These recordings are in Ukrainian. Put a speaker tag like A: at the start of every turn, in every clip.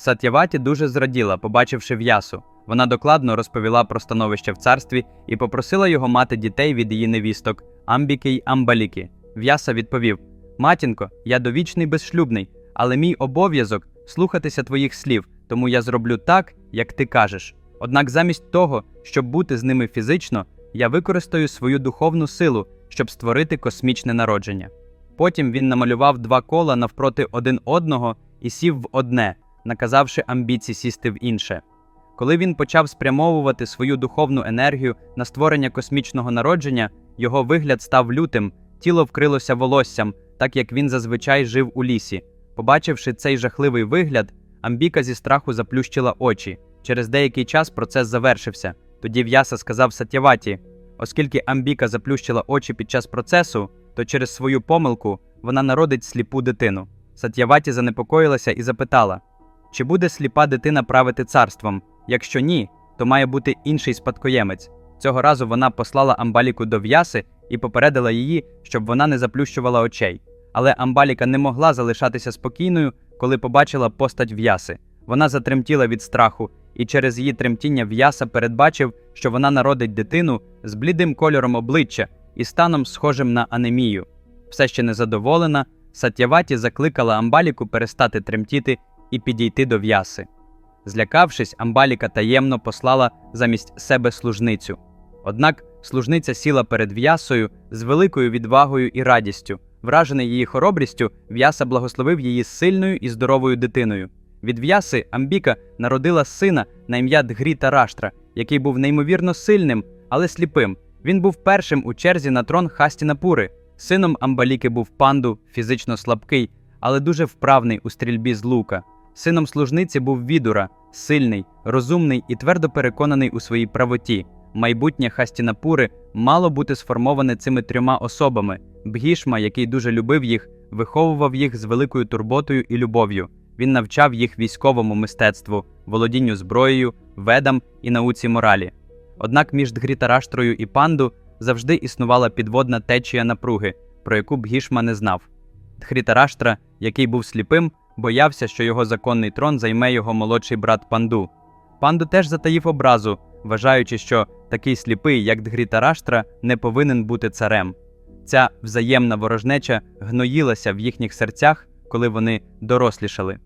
A: Сатяваті дуже зраділа, побачивши в'ясу. Вона докладно розповіла про становище в царстві і попросила його мати дітей від її невісток Амбіки й Амбаліки. В'яса відповів: Матінко, я довічний безшлюбний, але мій обов'язок слухатися твоїх слів, тому я зроблю так, як ти кажеш. Однак замість того, щоб бути з ними фізично, я використаю свою духовну силу, щоб створити космічне народження. Потім він намалював два кола навпроти один одного і сів в одне, наказавши амбіці сісти в інше. Коли він почав спрямовувати свою духовну енергію на створення космічного народження, його вигляд став лютим, тіло вкрилося волоссям, так як він зазвичай жив у лісі. Побачивши цей жахливий вигляд, Амбіка зі страху заплющила очі. Через деякий час процес завершився. Тоді В'яса сказав Сатяваті, оскільки Амбіка заплющила очі під час процесу, то через свою помилку вона народить сліпу дитину. Сатяваті занепокоїлася і запитала: чи буде сліпа дитина правити царством? Якщо ні, то має бути інший спадкоємець. Цього разу вона послала Амбаліку до В'яси і попередила її, щоб вона не заплющувала очей. Але Амбаліка не могла залишатися спокійною, коли побачила постать В'яси. Вона затремтіла від страху, і через її тремтіння В'яса передбачив, що вона народить дитину з блідим кольором обличчя і станом схожим на анемію. Все ще незадоволена, Сатяваті закликала Амбаліку перестати тремтіти і підійти до В'яси. Злякавшись, Амбаліка таємно послала замість себе служницю. Однак служниця сіла перед В'ясою з великою відвагою і радістю. Вражений її хоробрістю, В'яса благословив її сильною і здоровою дитиною. Від В'яси Амбіка народила сина на ім'я Дгріта Раштра, який був неймовірно сильним, але сліпим. Він був першим у черзі на трон Хастінапури. Сином Амбаліки був панду, фізично слабкий, але дуже вправний у стрільбі з лука. Сином служниці був Відура, сильний, розумний і твердо переконаний у своїй правоті. Майбутнє Хастінапури мало бути сформоване цими трьома особами. Бгішма, який дуже любив їх, виховував їх з великою турботою і любов'ю. Він навчав їх військовому мистецтву, володінню зброєю, ведам і науці моралі. Однак між Дгрітараштрою і панду завжди існувала підводна течія напруги, про яку Бгішма не знав. Дхрітараштра, який був сліпим, боявся, що його законний трон займе його молодший брат панду. Панду теж затаїв образу, вважаючи, що такий сліпий, як Дгрітараштра, не повинен бути царем. Ця взаємна ворожнеча гноїлася в їхніх серцях, коли вони дорослішали.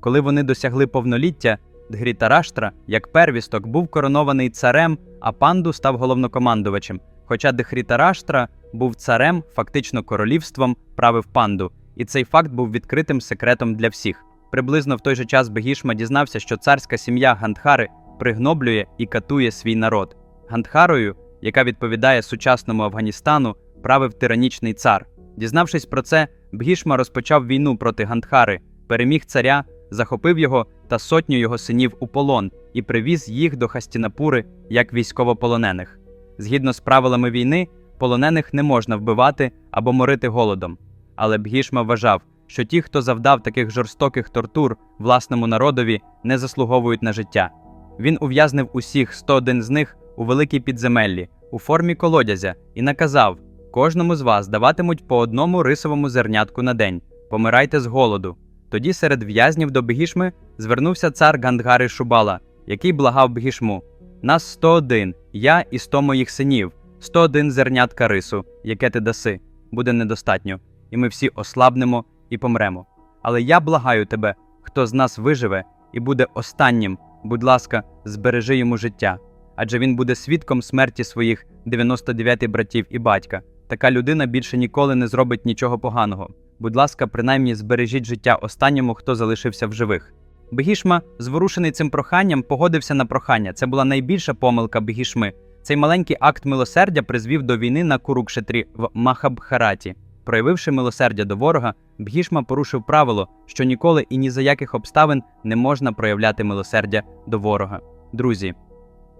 A: Коли вони досягли повноліття, Дгрітараштра, як первісток, був коронований царем, а панду став головнокомандувачем. Хоча Дхрітараштра був царем, фактично королівством, правив панду, і цей факт був відкритим секретом для всіх. Приблизно в той же час Бегішма дізнався, що царська сім'я Гандхари пригноблює і катує свій народ. Гандхарою, яка відповідає сучасному Афганістану, правив тиранічний цар. Дізнавшись про це, Бгішма розпочав війну проти Гандхари, переміг царя, захопив його та сотню його синів у полон і привіз їх до Хастінапури як військовополонених. Згідно з правилами війни, полонених не можна вбивати або морити голодом. Але Бгішма вважав, що ті, хто завдав таких жорстоких тортур власному народові, не заслуговують на життя. Він ув'язнив усіх 101 з них у великій підземеллі у формі колодязя і наказав: кожному з вас даватимуть по одному рисовому зернятку на день. Помирайте з голоду. Тоді серед в'язнів до Бгішми звернувся цар Гандгари Шубала, який благав Бгішму: Нас 101, я і 100 моїх синів, 101 зернятка рису, яке ти даси, буде недостатньо, і ми всі ослабнемо і помремо. Але я благаю тебе, хто з нас виживе і буде останнім, будь ласка, збережи йому життя, адже він буде свідком смерті своїх 99 братів і батька. Така людина більше ніколи не зробить нічого поганого. Будь ласка, принаймні збережіть життя останньому, хто залишився в живих. Бегішма, зворушений цим проханням, погодився на прохання. Це була найбільша помилка Бегішми. Цей маленький акт милосердя призвів до війни на Курукшетрі в Махабхараті. Проявивши милосердя до ворога, Бгішма порушив правило, що ніколи і ні за яких обставин не можна проявляти милосердя до ворога. Друзі,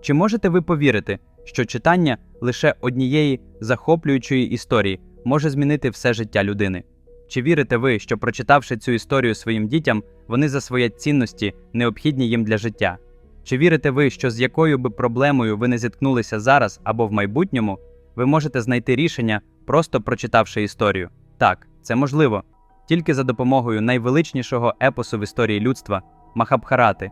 A: чи можете ви повірити, що читання лише однієї захоплюючої історії може змінити все життя людини? Чи вірите ви, що прочитавши цю історію своїм дітям, вони засвоять цінності, необхідні їм для життя? Чи вірите ви, що з якою би проблемою ви не зіткнулися зараз або в майбутньому, ви можете знайти рішення, просто прочитавши історію? Так, це можливо. Тільки за допомогою найвеличнішого епосу в історії людства Махабхарати.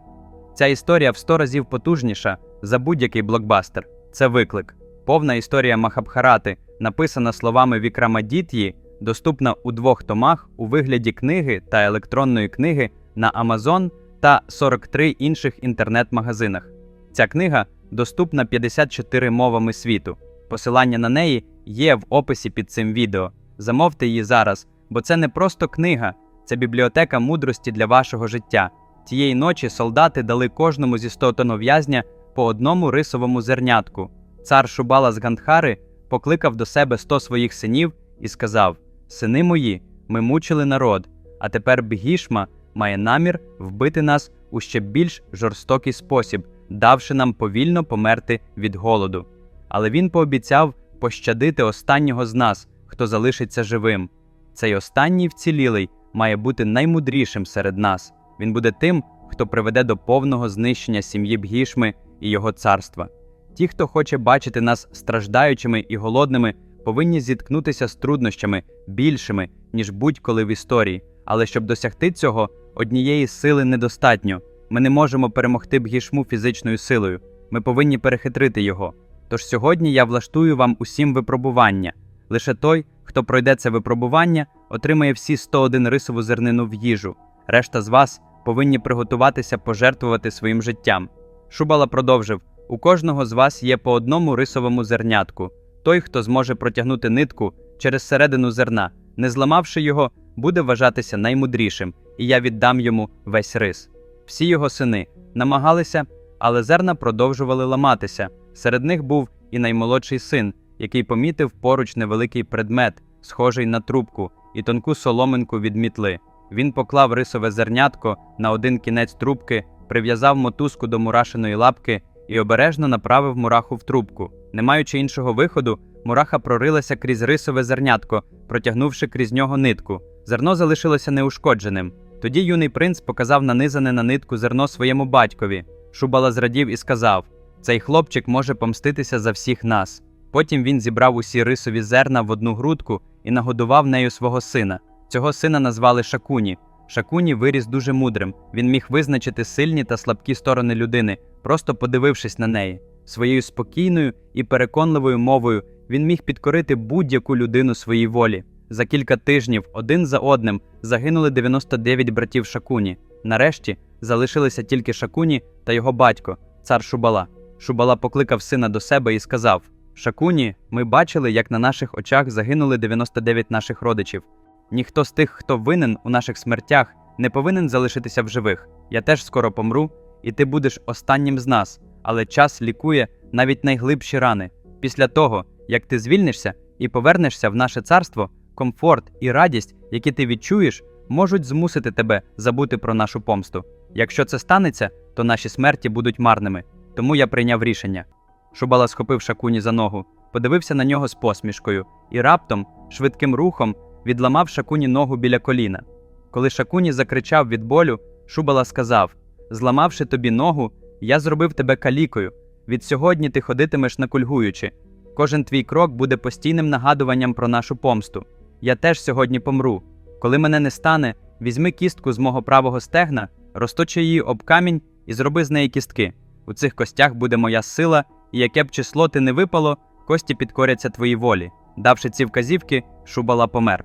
A: Ця історія в сто разів потужніша за будь-який блокбастер. Це виклик. Повна історія Махабхарати, написана словами Вікрамадіт'ї, доступна у двох томах у вигляді книги та електронної книги на Amazon та 43 інших інтернет-магазинах. Ця книга доступна 54 мовами світу. Посилання на неї є в описі під цим відео. Замовте її зараз, бо це не просто книга, це бібліотека мудрості для вашого життя. Тієї ночі солдати дали кожному зі стотонов'язня по одному рисовому зернятку. Цар Шубала з Гандхари покликав до себе сто своїх синів і сказав: Сини мої, ми мучили народ, а тепер Бгішма має намір вбити нас у ще більш жорстокий спосіб, давши нам повільно померти від голоду. Але він пообіцяв пощадити останнього з нас, хто залишиться живим. Цей останній вцілілий має бути наймудрішим серед нас. Він буде тим, хто приведе до повного знищення сім'ї Бгішми і його царства. Ті, хто хоче бачити нас страждаючими і голодними, повинні зіткнутися з труднощами більшими, ніж будь-коли в історії. Але щоб досягти цього, однієї сили недостатньо. Ми не можемо перемогти Бгішму фізичною силою. Ми повинні перехитрити його. Тож сьогодні я влаштую вам усім випробування. Лише той, хто пройде це випробування, отримає всі 101 рисову зернину в їжу. Решта з вас повинні приготуватися пожертвувати своїм життям. Шубала продовжив: у кожного з вас є по одному рисовому зернятку. Той, хто зможе протягнути нитку через середину зерна, не зламавши його, буде вважатися наймудрішим, і я віддам йому весь рис. Всі його сини намагалися, але зерна продовжували ламатися. Серед них був і наймолодший син, який помітив поруч невеликий предмет, схожий на трубку, і тонку соломинку від мітли. Він поклав рисове зернятко на один кінець трубки, прив'язав мотузку до мурашиної лапки і обережно направив мураху в трубку. Не маючи іншого виходу, мураха прорилася крізь рисове зернятко, протягнувши крізь нього нитку. Зерно залишилося неушкодженим. Тоді юний принц показав нанизане на нитку зерно своєму батькові. Шубала зрадів і сказав: Цей хлопчик може помститися за всіх нас. Потім він зібрав усі рисові зерна в одну грудку і нагодував нею свого сина. Цього сина назвали Шакуні. Шакуні виріс дуже мудрим. Він міг визначити сильні та слабкі сторони людини, просто подивившись на неї. Своєю спокійною і переконливою мовою він міг підкорити будь-яку людину своїй волі. За кілька тижнів один за одним загинули 99 братів Шакуні. Нарешті залишилися тільки Шакуні та його батько, цар Шубала. Шубала покликав сина до себе і сказав: Шакуні, ми бачили, як на наших очах загинули 99 наших родичів. Ніхто з тих, хто винен у наших смертях, не повинен залишитися в живих. Я теж скоро помру, і ти будеш останнім з нас, але час лікує навіть найглибші рани. Після того, як ти звільнишся і повернешся в наше царство, комфорт і радість, які ти відчуєш, можуть змусити тебе забути про нашу помсту. Якщо це станеться, то наші смерті будуть марними. Тому я прийняв рішення. Шубала схопив Шакуні за ногу, подивився на нього з посмішкою і раптом, швидким рухом, відламав Шакуні ногу біля коліна. Коли Шакуні закричав від болю, Шубала сказав: Зламавши тобі ногу, я зробив тебе калікою. Від сьогодні ти ходитимеш накульгуючи. Кожен твій крок буде постійним нагадуванням про нашу помсту. Я теж сьогодні помру. Коли мене не стане, візьми кістку з мого правого стегна, розточи її об камінь і зроби з неї кістки. У цих костях буде моя сила, і яке б число ти не випало, кості підкоряться твоїй волі. Давши ці вказівки, Шубала помер.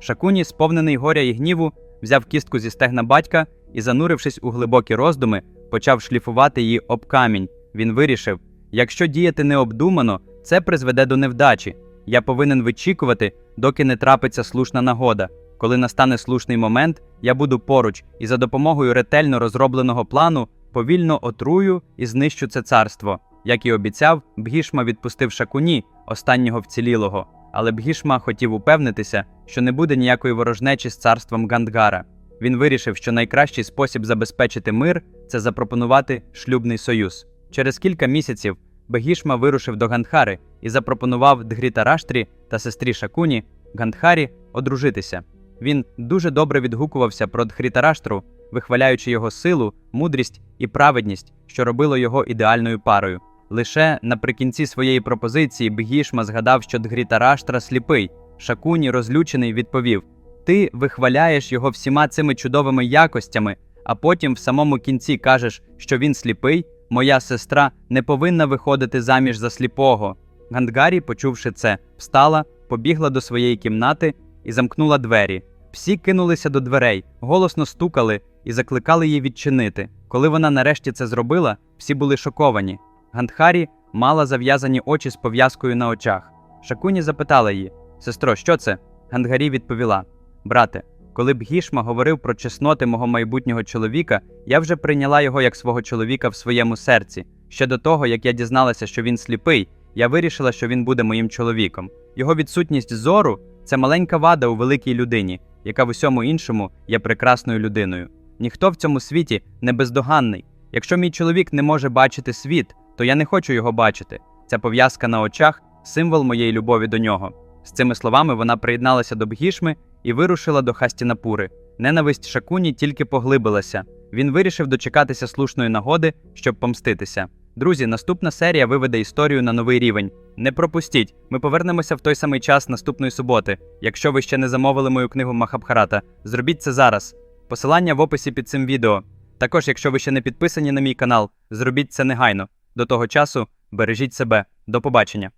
A: Шакуні, сповнений горя і гніву, взяв кістку зі стегна батька і, занурившись у глибокі роздуми, почав шліфувати її об камінь. Він вирішив: якщо діяти необдумано, це призведе до невдачі. Я повинен вичікувати, доки не трапиться слушна нагода. Коли настане слушний момент, я буду поруч і за допомогою ретельно розробленого плану повільно отрую і знищу це царство. Як і обіцяв, Бгішма відпустив Шакуні, останнього вцілілого, але Бгішма хотів упевнитися, що не буде ніякої ворожнечі з царством Гандгара. Він вирішив, що найкращий спосіб забезпечити мир це запропонувати шлюбний союз. Через кілька місяців Бегішма вирушив до Гандхари і запропонував Дгрітараштрі та сестрі Шакуні Гандхарі одружитися. Він дуже добре відгукувався про Дхрітараштру, вихваляючи його силу, мудрість і праведність, що робило його ідеальною парою. Лише наприкінці своєї пропозиції Бгішма згадав, що Дгрітараштра сліпий. Шакуні, розлючений, відповів: Ти вихваляєш його всіма цими чудовими якостями, а потім в самому кінці кажеш, що він сліпий, моя сестра не повинна виходити заміж за сліпого. Гандгарі, почувши це, встала, побігла до своєї кімнати і замкнула двері. Всі кинулися до дверей, голосно стукали і закликали її відчинити. Коли вона нарешті це зробила, всі були шоковані. Гандхарі мала зав'язані очі з пов'язкою на очах. Шакуні запитала її: Сестро, що це? Гандгарі відповіла: Брате, коли б Гішма говорив про чесноти мого майбутнього чоловіка, я вже прийняла його як свого чоловіка в своєму серці. Ще до того, як я дізналася, що він сліпий, я вирішила, що він буде моїм чоловіком. Його відсутність зору це маленька вада у великій людині, яка в усьому іншому є прекрасною людиною. Ніхто в цьому світі не бездоганний. Якщо мій чоловік не може бачити світ, то я не хочу його бачити. Ця пов'язка на очах символ моєї любові до нього. З цими словами вона приєдналася до Бгішми і вирушила до Хастінапури. Ненависть Шакуні тільки поглибилася. Він вирішив дочекатися слушної нагоди, щоб помститися. Друзі, наступна серія виведе історію на новий рівень. Не пропустіть, ми повернемося в той самий час наступної суботи. Якщо ви ще не замовили мою книгу Махабхарата, зробіть це зараз. Посилання в описі під цим відео. Також, якщо ви ще не підписані на мій канал, зробіть це негайно. До того часу бережіть себе. До побачення.